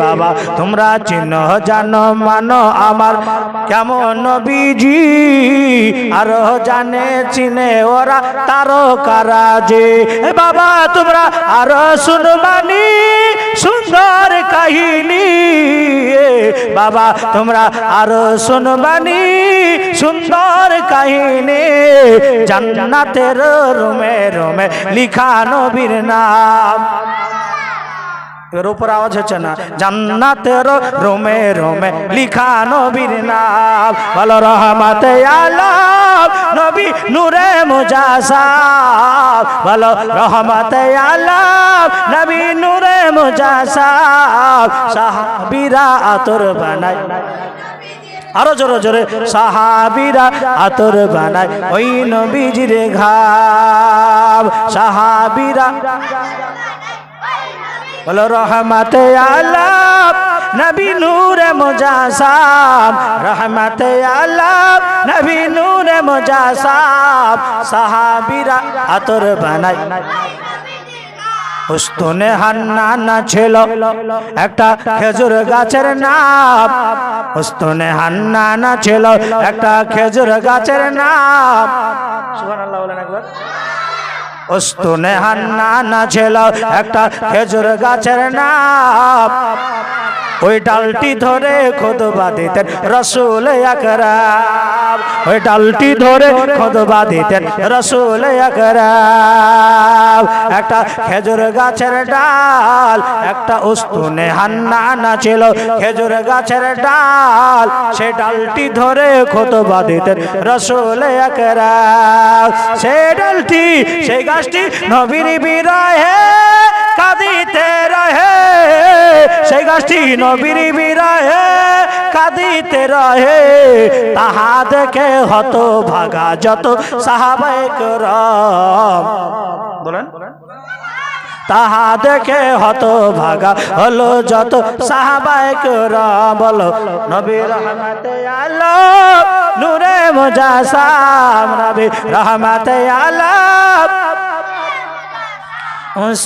বাবা, তোমরা চিহ্ন জানো, মানো আমার কেমন নবীজি। আরও জানে, চিনে ওরা তারো কারা যে বাবা, তোমরা আরও শুনবানি, সুন্দর কাহিনী। বাবা, তোমরা আরও শুনবানি, সুন্দর কাহিনী। জান্নাতের রুমে রুমে লিখা নবীর নাম। এর উপর আওয়াজ হচ্ছে না। জান্নাতের রোমে রোমে লিখা নবীর নাম। বলো রহমতে আলম নবী নূরে মুজাসাব বলো রহমতে আলম নবী নূরে মুজাসাব সাহাবীরা আতর বানায়। আরও জোরে জোরে, সাহাবিরা আতর বানায়। ওই নবীজির ঘাব সাহাবিরা বলো রহমতে আলাম নবী নূরে মুজাসাম। রহমতে আলাম নবী নূরে মুজাসাম। সাহাবীরা আতর বানায়। উস্তুনে হান্নানা ছিল। একটা খেজুর গাছের নাম। উস্তুনে হান্নানা ছিল। একটা খেজুর গাছের নাম। সুবহানাল্লাহ বলেন একবার। উস্তুনে হান্নানা ছিল একটা খেজুর গাছের নাম। ওই ডালটি ধরে খোদবা দিতেন রসুল আকরাম। ওই ডালটি ধরে খোদবা দিতেন রসুল আকরাম। একটা খেজুর গাছের ডাল, একটা উস্তুনে হান্নানা ছিল। খেজুর গাছের ডাল, সে ডালটি ধরে খোদবা দিতেন রসুল আকরাম। সে ডালটি, সেই গাছটি নবীর বিরহে কাঁদিতে রহে। সেই গাছটি নবীর বিরহে কাঁদিতে রহে। তাহা দেখে হত ভাগা যত সাহাবাই করম বলেন। তাহা দেখে হত ভাগা হলো যত সাহাবাই করম বলো, নবী রহমতে আলম নূরে মুজাসাম, নবী রহমতে আলম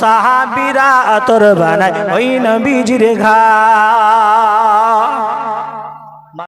সাহাবিরা আতর বানায়। ওই নবীজির ঘা